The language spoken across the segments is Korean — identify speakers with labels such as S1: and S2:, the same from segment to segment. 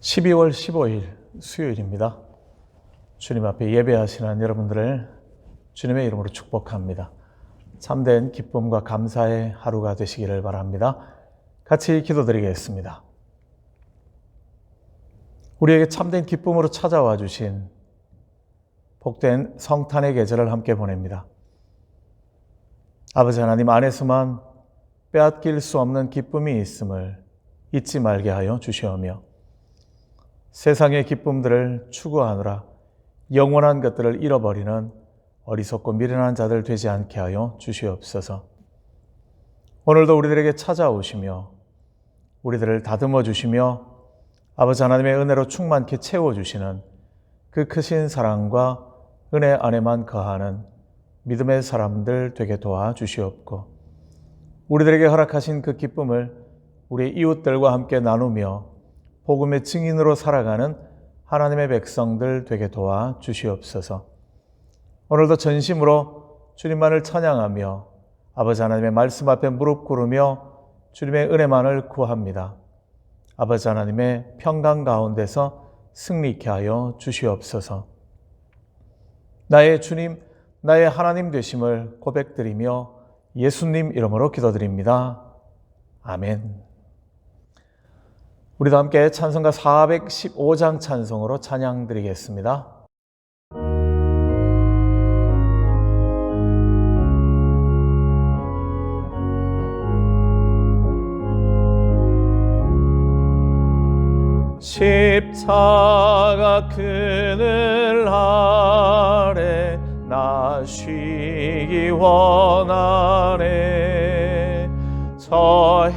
S1: 12월 15일 수요일입니다. 주님 앞에 예배하시는 여러분들을 주님의 이름으로 축복합니다. 참된 기쁨과 감사의 하루가 되시기를 바랍니다. 같이 기도드리겠습니다. 우리에게 참된 기쁨으로 찾아와 주신 복된 성탄의 계절을 함께 보냅니다. 아버지 하나님 안에서만 빼앗길 수 없는 기쁨이 있음을 잊지 말게 하여 주시오며 세상의 기쁨들을 추구하느라 영원한 것들을 잃어버리는 어리석고 미련한 자들 되지 않게 하여 주시옵소서. 오늘도 우리들에게 찾아오시며 우리들을 다듬어 주시며 아버지 하나님의 은혜로 충만케 채워 주시는 그 크신 사랑과 은혜 안에만 거하는 믿음의 사람들 되게 도와 주시옵고 우리들에게 허락하신 그 기쁨을 우리 이웃들과 함께 나누며 복음의 증인으로 살아가는 하나님의 백성들 되게 도와 주시옵소서. 오늘도 전심으로 주님만을 찬양하며 아버지 하나님의 말씀 앞에 무릎 꿇으며 주님의 은혜만을 구합니다. 아버지 하나님의 평강 가운데서 승리케 하여 주시옵소서. 나의 주님, 나의 하나님 되심을 고백드리며 예수님 이름으로 기도드립니다. 아멘. 우리도 함께 찬송가 415장 찬송으로 찬양 드리겠습니다. 십자가 그늘 아래 나 쉬기 원하네 저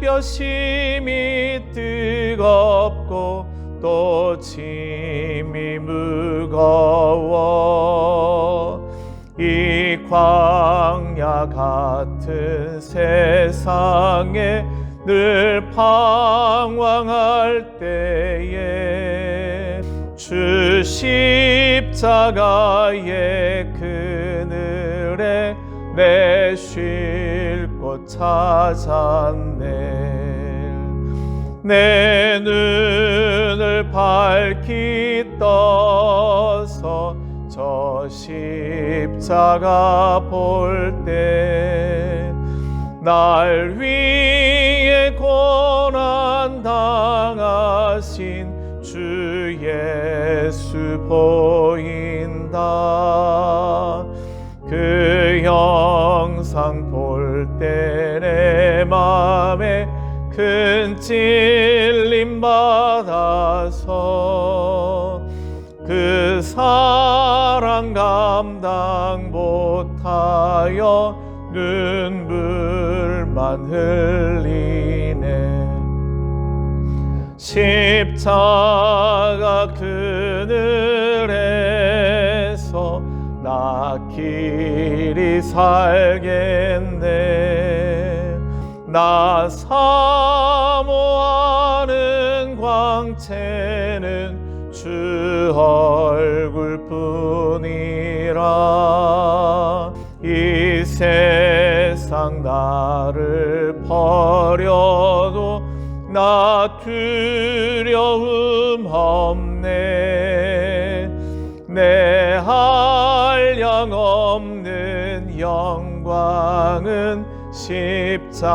S1: 미 뜨겁고 또 짐이 무거워. 이 광야 같은 세상에 늘 방황할 때에 주 십자가의 그늘에 내 쉴 곳 찾았네 내 눈을 밝히 떠서 저 십자가 볼 때 날 위해 고난 당하신 주 예수 보인다. 그 영상 볼 때 내 맘에 큰 찔림 받아서 그 사랑 감당 못하여 눈물만 흘리네. 십자가 그늘에서 나 길이 살겠네 나 사모하는 광채는 주 얼굴뿐이라. 이 세상 나를 버려도 나 두려움 없네. 내 한량 없는 영광은 십자가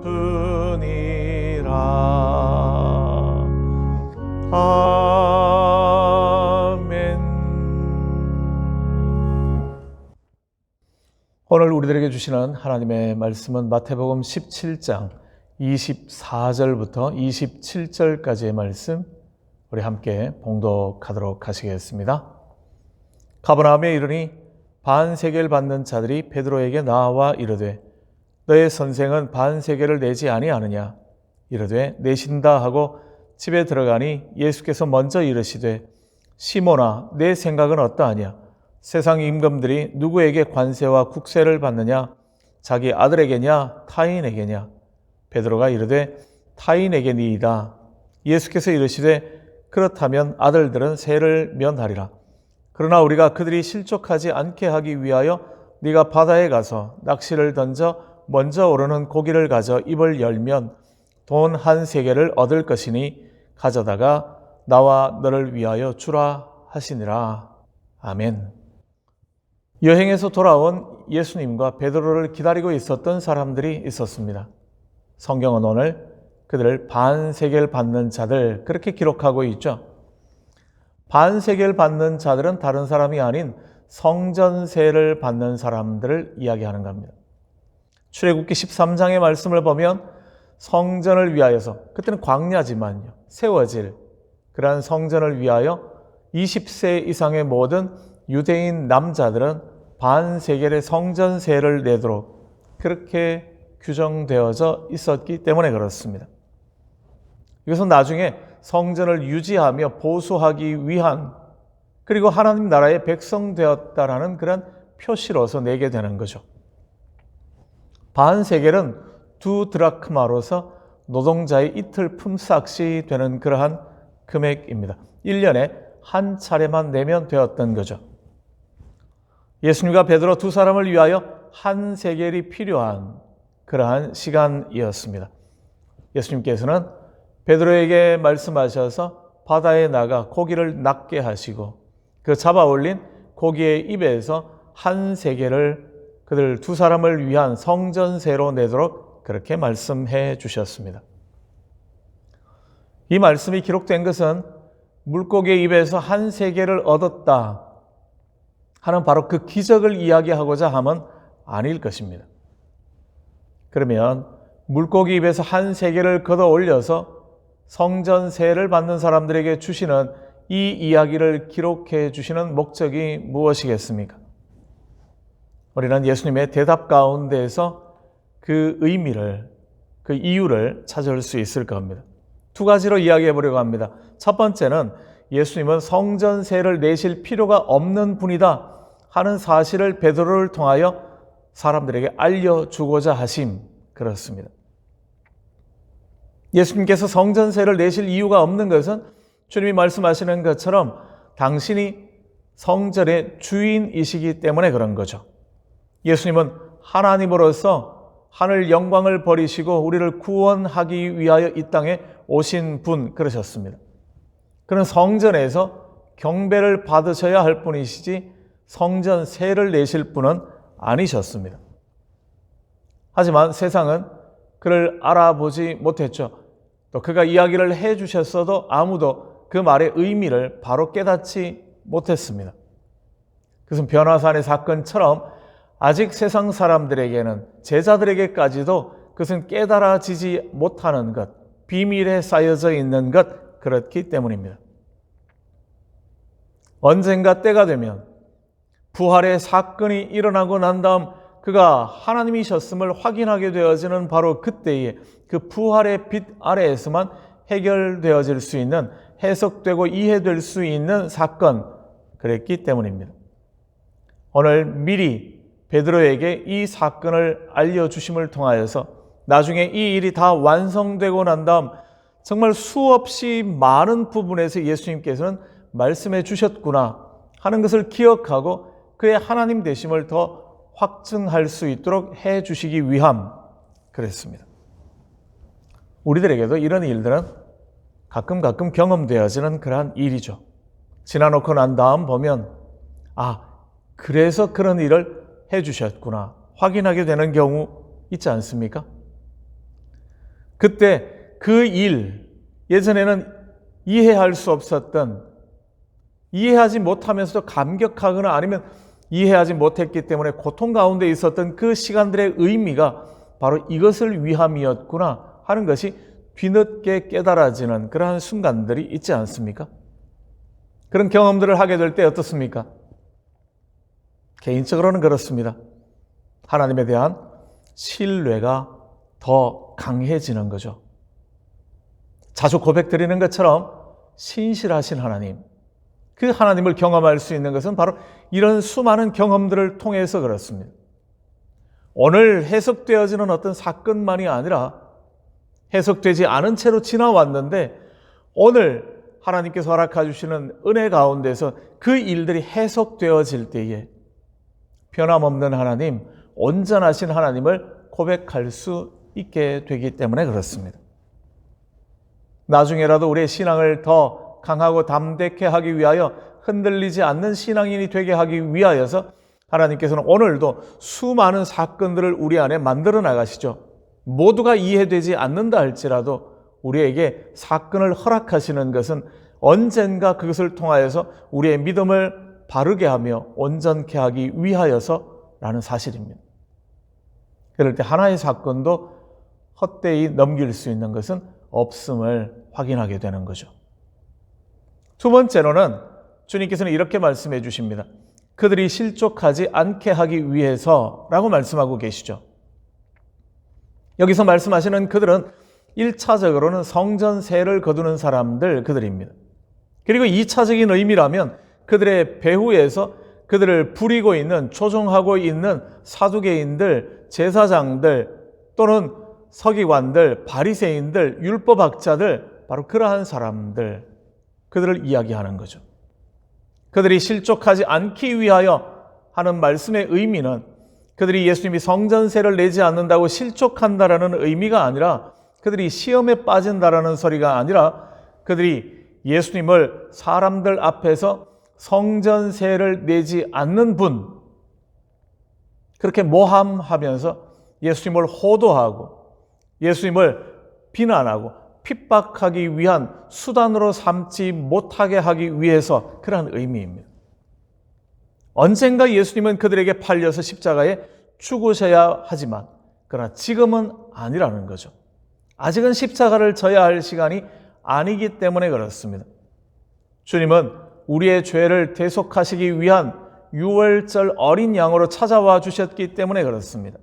S1: 뿐이라 아멘 오늘 우리들에게 주시는 하나님의 말씀은 마태복음 17장 24절부터 27절까지의 말씀 우리 함께 봉독하도록 하시겠습니다. 가버나움에 이르니 반세계를 받는 자들이 베드로에게 나와 이르되 너의 선생은 반세계를 내지 아니하느냐? 이르되 내신다 하고 집에 들어가니 예수께서 먼저 이르시되 시모나 내 생각은 어떠하냐? 세상 임금들이 누구에게 관세와 국세를 받느냐? 자기 아들에게냐? 타인에게냐? 베드로가 이르되 타인에게니이다. 예수께서 이르시되 그렇다면 아들들은 세를 면하리라 그러나 우리가 그들이 실족하지 않게 하기 위하여 네가 바다에 가서 낚시를 던져 먼저 오르는 고기를 가져 입을 열면 돈 한 세계를 얻을 것이니 가져다가 나와 너를 위하여 주라 하시니라. 아멘. 여행에서 돌아온 예수님과 베드로를 기다리고 있었던 사람들이 있었습니다. 성경은 오늘 그들을 반세계를 받는 자들 그렇게 기록하고 있죠. 반세계를 받는 자들은 다른 사람이 아닌 성전세를 받는 사람들을 이야기하는 겁니다. 출애굽기 13장의 말씀을 보면 성전을 위하여서 그때는 광야지만요. 세워질 그러한 성전을 위하여 20세 이상의 모든 유대인 남자들은 반세겔의 성전세를 내도록 그렇게 규정되어져 있었기 때문에 그렇습니다. 이것은 나중에 성전을 유지하며 보수하기 위한 그리고 하나님 나라의 백성 되었다라는 그런 표시로서 내게 되는 거죠. 반 세겔은 두 드라크마로서 노동자의 이틀 품삯이 되는 그러한 금액입니다. 1년에 한 차례만 내면 되었던 거죠. 예수님과 베드로 두 사람을 위하여 한 세겔이 필요한 그러한 시간이었습니다. 예수님께서는 베드로에게 말씀하셔서 바다에 나가 고기를 낚게 하시고 그 잡아 올린 고기의 입에서 한 세겔을 그들 두 사람을 위한 성전세로 내도록 그렇게 말씀해 주셨습니다. 이 말씀이 기록된 것은 물고기의 입에서 한 세계를 얻었다 하는 바로 그 기적을 이야기하고자 함은 아닐 것입니다. 그러면 물고기 입에서 한 세계를 걷어 올려서 성전세를 받는 사람들에게 주시는 이 이야기를 기록해 주시는 목적이 무엇이겠습니까? 우리는 예수님의 대답 가운데에서 그 의미를, 그 이유를 찾을 수 있을 겁니다. 두 가지로 이야기해 보려고 합니다. 첫 번째는 예수님은 성전세를 내실 필요가 없는 분이다 하는 사실을 베드로를 통하여 사람들에게 알려주고자 하심 그렇습니다. 예수님께서 성전세를 내실 이유가 없는 것은 주님이 말씀하시는 것처럼 당신이 성전의 주인이시기 때문에 그런 거죠. 예수님은 하나님으로서 하늘 영광을 버리시고 우리를 구원하기 위하여 이 땅에 오신 분 그러셨습니다. 그런 성전에서 경배를 받으셔야 할 분이시지 성전 세를 내실 분은 아니셨습니다. 하지만 세상은 그를 알아보지 못했죠. 또 그가 이야기를 해 주셨어도 아무도 그 말의 의미를 바로 깨닫지 못했습니다. 그것은 변화산의 사건처럼 아직 세상 사람들에게는 제자들에게까지도 그것은 깨달아지지 못하는 것, 비밀에 쌓여져 있는 것 그렇기 때문입니다. 언젠가 때가 되면 부활의 사건이 일어나고 난 다음 그가 하나님이셨음을 확인하게 되어지는 바로 그때에 그 부활의 빛 아래에서만 해결되어질 수 있는 해석되고 이해될 수 있는 사건 그랬기 때문입니다. 오늘 미리 베드로에게 이 사건을 알려주심을 통하여서 나중에 이 일이 다 완성되고 난 다음 정말 수없이 많은 부분에서 예수님께서는 말씀해 주셨구나 하는 것을 기억하고 그의 하나님 되심을 더 확증할 수 있도록 해 주시기 위함 그랬습니다. 우리들에게도 이런 일들은 가끔 가끔 경험되어지는 그러한 일이죠. 지나놓고 난 다음 보면 아 그래서 그런 일을 해 주셨구나 확인하게 되는 경우 있지 않습니까? 그때 그 일 예전에는 이해할 수 없었던 이해하지 못하면서도 감격하거나 아니면 이해하지 못했기 때문에 고통 가운데 있었던 그 시간들의 의미가 바로 이것을 위함이었구나 하는 것이 뒤늦게 깨달아지는 그러한 순간들이 있지 않습니까? 그런 경험들을 하게 될 때 어떻습니까? 개인적으로는 그렇습니다. 하나님에 대한 신뢰가 더 강해지는 거죠. 자주 고백드리는 것처럼 신실하신 하나님, 그 하나님을 경험할 수 있는 것은 바로 이런 수많은 경험들을 통해서 그렇습니다. 오늘 해석되어지는 어떤 사건만이 아니라 해석되지 않은 채로 지나왔는데 오늘 하나님께서 허락해 주시는 은혜 가운데서 그 일들이 해석되어질 때에 변함없는 하나님, 온전하신 하나님을 고백할 수 있게 되기 때문에 그렇습니다. 나중에라도 우리의 신앙을 더 강하고 담대케 하기 위하여 흔들리지 않는 신앙인이 되게 하기 위하여서 하나님께서는 오늘도 수많은 사건들을 우리 안에 만들어 나가시죠. 모두가 이해되지 않는다 할지라도 우리에게 사건을 허락하시는 것은 언젠가 그것을 통하여서 우리의 믿음을 바르게 하며 온전케 하기 위하여서라는 사실입니다. 그럴 때 하나의 사건도 헛되이 넘길 수 있는 것은 없음을 확인하게 되는 거죠. 두 번째로는 주님께서는 이렇게 말씀해 주십니다. 그들이 실족하지 않게 하기 위해서 라고 말씀하고 계시죠. 여기서 말씀하시는 그들은 1차적으로는 성전세를 거두는 사람들 그들입니다. 그리고 2차적인 의미라면 그들의 배후에서 그들을 부리고 있는 조종하고 있는 사두개인들, 제사장들 또는 서기관들, 바리새인들, 율법학자들 바로 그러한 사람들 그들을 이야기하는 거죠. 그들이 실족하지 않기 위하여 하는 말씀의 의미는 그들이 예수님이 성전세를 내지 않는다고 실족한다라는 의미가 아니라 그들이 시험에 빠진다라는 소리가 아니라 그들이 예수님을 사람들 앞에서 성전세를 내지 않는 분 그렇게 모함하면서 예수님을 호도하고 예수님을 비난하고 핍박하기 위한 수단으로 삼지 못하게 하기 위해서 그러한 의미입니다. 언젠가 예수님은 그들에게 팔려서 십자가에 죽으셔야 하지만 그러나 지금은 아니라는 거죠. 아직은 십자가를 져야 할 시간이 아니기 때문에 그렇습니다. 주님은 우리의 죄를 대속하시기 위한 유월절 어린 양으로 찾아와 주셨기 때문에 그렇습니다.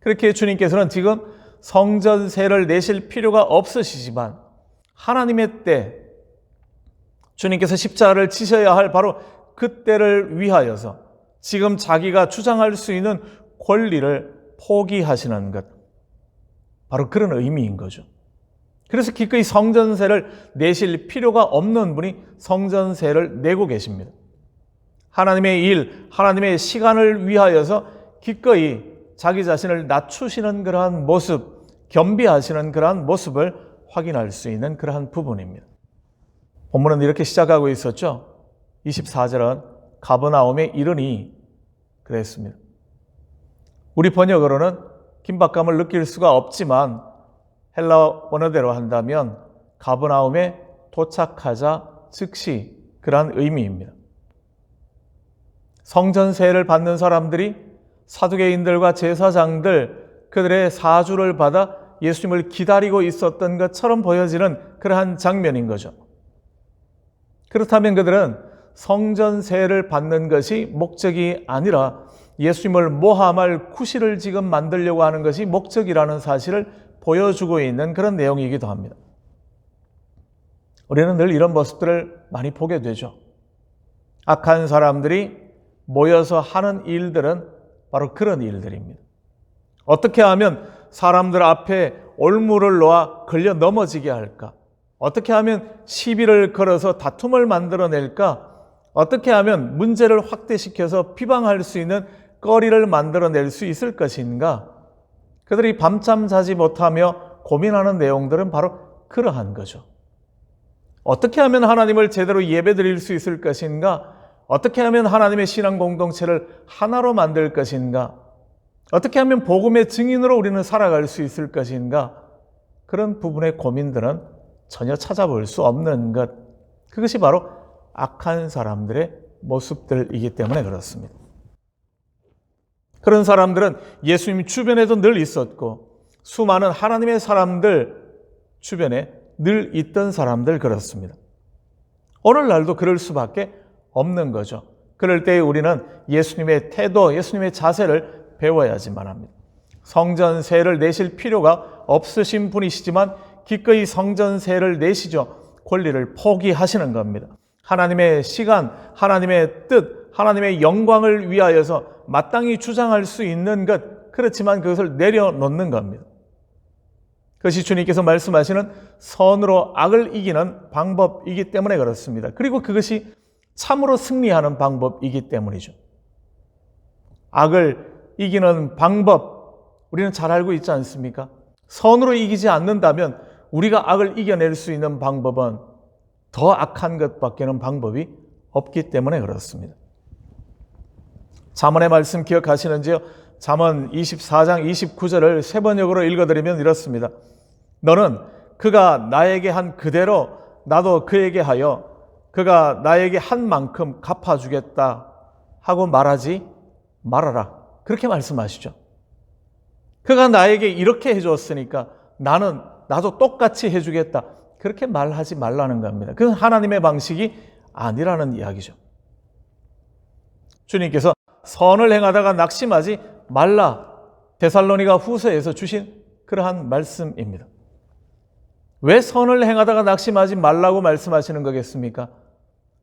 S1: 그렇게 주님께서는 지금 성전세를 내실 필요가 없으시지만 하나님의 때 주님께서 십자가를 지셔야 할 바로 그때를 위하여서 지금 자기가 주장할 수 있는 권리를 포기하시는 것. 바로 그런 의미인 거죠. 그래서 기꺼이 성전세를 내실 필요가 없는 분이 성전세를 내고 계십니다. 하나님의 일, 하나님의 시간을 위하여서 기꺼이 자기 자신을 낮추시는 그러한 모습, 겸비하시는 그러한 모습을 확인할 수 있는 그러한 부분입니다. 본문은 이렇게 시작하고 있었죠. 24절은 가버나움에 이르니 그랬습니다. 우리 번역으로는 긴박감을 느낄 수가 없지만 헬라 원어대로 한다면 가버나움에 도착하자 즉시 그러한 의미입니다. 성전세를 받는 사람들이 사두개인들과 제사장들 그들의 사주를 받아 예수님을 기다리고 있었던 것처럼 보여지는 그러한 장면인 거죠. 그렇다면 그들은 성전세를 받는 것이 목적이 아니라 예수님을 모함할 구실을 지금 만들려고 하는 것이 목적이라는 사실을 보여주고 있는 그런 내용이기도 합니다. 우리는 늘 이런 모습들을 많이 보게 되죠. 악한 사람들이 모여서 하는 일들은 바로 그런 일들입니다. 어떻게 하면 사람들 앞에 올무를 놓아 걸려 넘어지게 할까? 어떻게 하면 시비를 걸어서 다툼을 만들어낼까? 어떻게 하면 문제를 확대시켜서 비방할 수 있는 거리를 만들어낼 수 있을 것인가? 그들이 밤잠 자지 못하며 고민하는 내용들은 바로 그러한 거죠. 어떻게 하면 하나님을 제대로 예배 드릴 수 있을 것인가? 어떻게 하면 하나님의 신앙 공동체를 하나로 만들 것인가? 어떻게 하면 복음의 증인으로 우리는 살아갈 수 있을 것인가? 그런 부분의 고민들은 전혀 찾아볼 수 없는 것. 그것이 바로 악한 사람들의 모습들이기 때문에 그렇습니다. 그런 사람들은 예수님 주변에도 늘 있었고 수많은 하나님의 사람들 주변에 늘 있던 사람들 그렇습니다. 오늘날도 그럴 수밖에 없는 거죠. 그럴 때 우리는 예수님의 태도, 예수님의 자세를 배워야지만 합니다. 성전세를 내실 필요가 없으신 분이시지만 기꺼이 성전세를 내시죠. 권리를 포기하시는 겁니다. 하나님의 시간, 하나님의 뜻, 하나님의 영광을 위하여서 마땅히 주장할 수 있는 것, 그렇지만 그것을 내려놓는 겁니다. 그것이 주님께서 말씀하시는 선으로 악을 이기는 방법이기 때문에 그렇습니다. 그리고 그것이 참으로 승리하는 방법이기 때문이죠. 악을 이기는 방법, 우리는 잘 알고 있지 않습니까? 선으로 이기지 않는다면 우리가 악을 이겨낼 수 있는 방법은 더 악한 것밖에는 방법이 없기 때문에 그렇습니다. 잠언의 말씀 기억하시는지요? 잠언 24장 29절을 세 번역으로 읽어드리면 이렇습니다. 너는 그가 나에게 한 그대로 나도 그에게 하여 그가 나에게 한 만큼 갚아주겠다 하고 말하지 말아라. 그렇게 말씀하시죠. 그가 나에게 이렇게 해주었으니까 나는 나도 똑같이 해주겠다. 그렇게 말하지 말라는 겁니다. 그건 하나님의 방식이 아니라는 이야기죠. 주님께서 선을 행하다가 낙심하지 말라. 데살로니가 후서에서 주신 그러한 말씀입니다. 왜 선을 행하다가 낙심하지 말라고 말씀하시는 거겠습니까?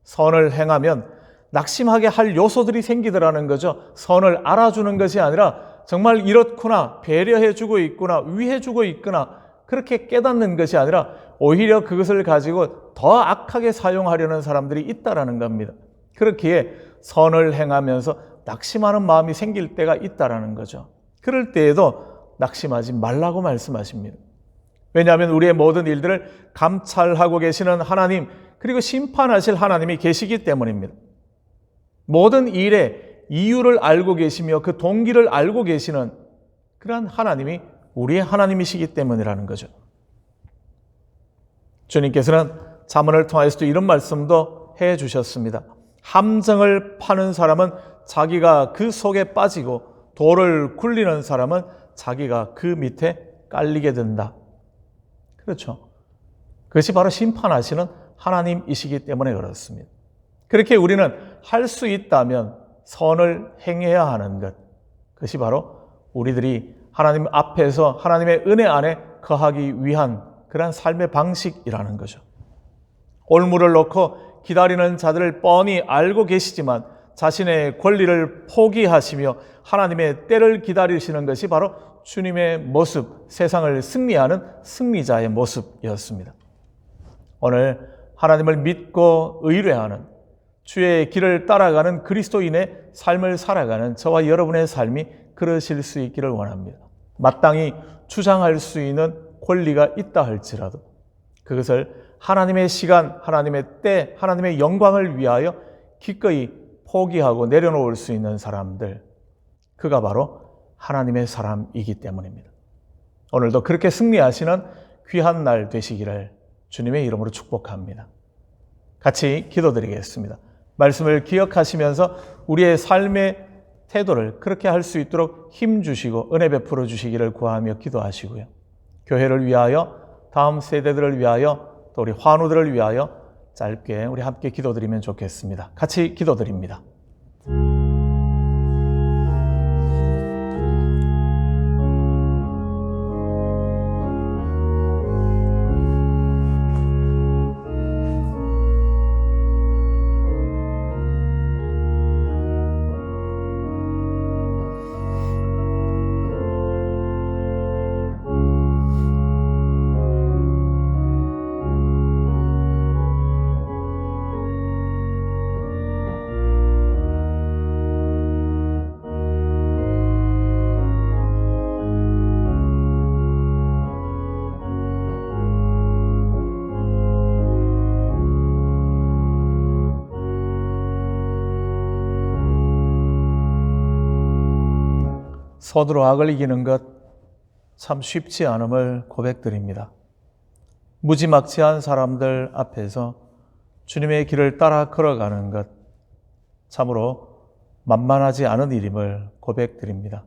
S1: 선을 행하면 낙심하게 할 요소들이 생기더라는 거죠. 선을 알아주는 것이 아니라 정말 이렇구나, 배려해주고 있구나, 위해주고 있구나, 그렇게 깨닫는 것이 아니라 오히려 그것을 가지고 더 악하게 사용하려는 사람들이 있다라는 겁니다. 그렇기에 선을 행하면서 낙심하는 마음이 생길 때가 있다라는 거죠. 그럴 때에도 낙심하지 말라고 말씀하십니다. 왜냐하면 우리의 모든 일들을 감찰하고 계시는 하나님, 그리고 심판하실 하나님이 계시기 때문입니다. 모든 일의 이유를 알고 계시며 그 동기를 알고 계시는 그러한 하나님이 우리의 하나님이시기 때문이라는 거죠. 주님께서는 자문을 통하여서도 이런 말씀도 해 주셨습니다. 함정을 파는 사람은 자기가 그 속에 빠지고 돌을 굴리는 사람은 자기가 그 밑에 깔리게 된다. 그렇죠. 그것이 바로 심판하시는 하나님이시기 때문에 그렇습니다. 그렇게 우리는 할 수 있다면 선을 행해야 하는 것. 그것이 바로 우리들이 하나님 앞에서 하나님의 은혜 안에 거하기 위한 그러한 삶의 방식이라는 거죠. 올무를 놓고 기다리는 자들을 뻔히 알고 계시지만 자신의 권리를 포기하시며 하나님의 때를 기다리시는 것이 바로 주님의 모습, 세상을 승리하는 승리자의 모습이었습니다. 오늘 하나님을 믿고 의뢰하는 주의 길을 따라가는 그리스도인의 삶을 살아가는 저와 여러분의 삶이 그러실 수 있기를 원합니다. 마땅히 주장할 수 있는 권리가 있다 할지라도 그것을 하나님의 시간, 하나님의 때, 하나님의 영광을 위하여 기꺼이 포기하고 내려놓을 수 있는 사람들, 그가 바로 하나님의 사람이기 때문입니다. 오늘도 그렇게 승리하시는 귀한 날 되시기를 주님의 이름으로 축복합니다. 같이 기도드리겠습니다. 말씀을 기억하시면서 우리의 삶의 태도를 그렇게 할 수 있도록 힘 주시고 은혜 베풀어 주시기를 구하며 기도하시고요. 교회를 위하여 다음 세대들을 위하여 또 우리 환우들을 위하여 짧게 우리 함께 기도드리면 좋겠습니다. 같이 기도드립니다. 서두로 악을 이기는 것 참 쉽지 않음을 고백드립니다. 무지막지한 사람들 앞에서 주님의 길을 따라 걸어가는 것 참으로 만만하지 않은 일임을 고백드립니다.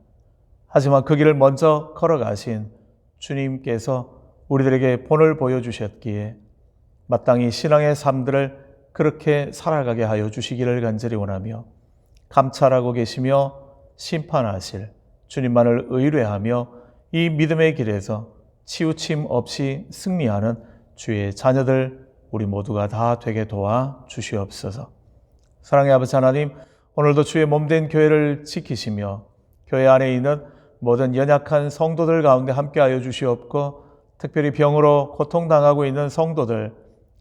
S1: 하지만 그 길을 먼저 걸어가신 주님께서 우리들에게 본을 보여주셨기에 마땅히 신앙의 삶들을 그렇게 살아가게 하여 주시기를 간절히 원하며 감찰하고 계시며 심판하실 주님만을 의뢰하며 이 믿음의 길에서 치우침 없이 승리하는 주의 자녀들 우리 모두가 다 되게 도와 주시옵소서. 사랑의 아버지 하나님, 오늘도 주의 몸된 교회를 지키시며 교회 안에 있는 모든 연약한 성도들 가운데 함께하여 주시옵고 특별히 병으로 고통당하고 있는 성도들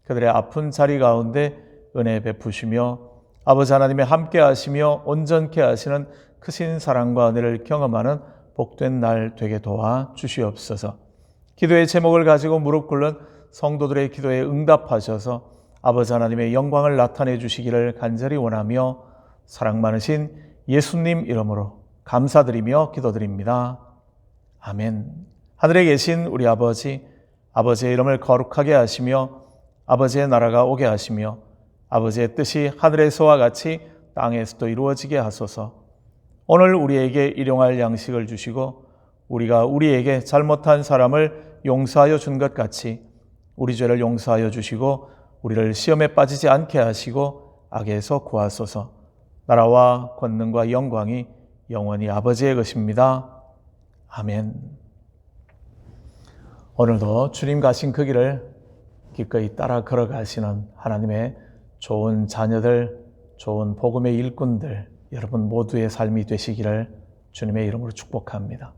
S1: 그들의 아픈 자리 가운데 은혜 베푸시며 아버지 하나님의 함께하시며 온전케 하시는 크신 사랑과 은혜를 경험하는 복된 날 되게 도와 주시옵소서. 기도의 제목을 가지고 무릎 꿇는 성도들의 기도에 응답하셔서 아버지 하나님의 영광을 나타내 주시기를 간절히 원하며 사랑 많으신 예수님 이름으로 감사드리며 기도드립니다. 아멘. 하늘에 계신 우리 아버지, 아버지의 이름을 거룩하게 하시며 아버지의 나라가 오게 하시며 아버지의 뜻이 하늘에서와 같이 땅에서도 이루어지게 하소서. 오늘 우리에게 일용할 양식을 주시고 우리가 우리에게 잘못한 사람을 용서하여 준 것 같이 우리 죄를 용서하여 주시고 우리를 시험에 빠지지 않게 하시고 악에서 구하소서. 나라와 권능과 영광이 영원히 아버지의 것입니다. 아멘. 오늘도 주님 가신 그 길을 기꺼이 따라 걸어가시는 하나님의 좋은 자녀들, 좋은 복음의 일꾼들, 여러분 모두의 삶이 되시기를 주님의 이름으로 축복합니다.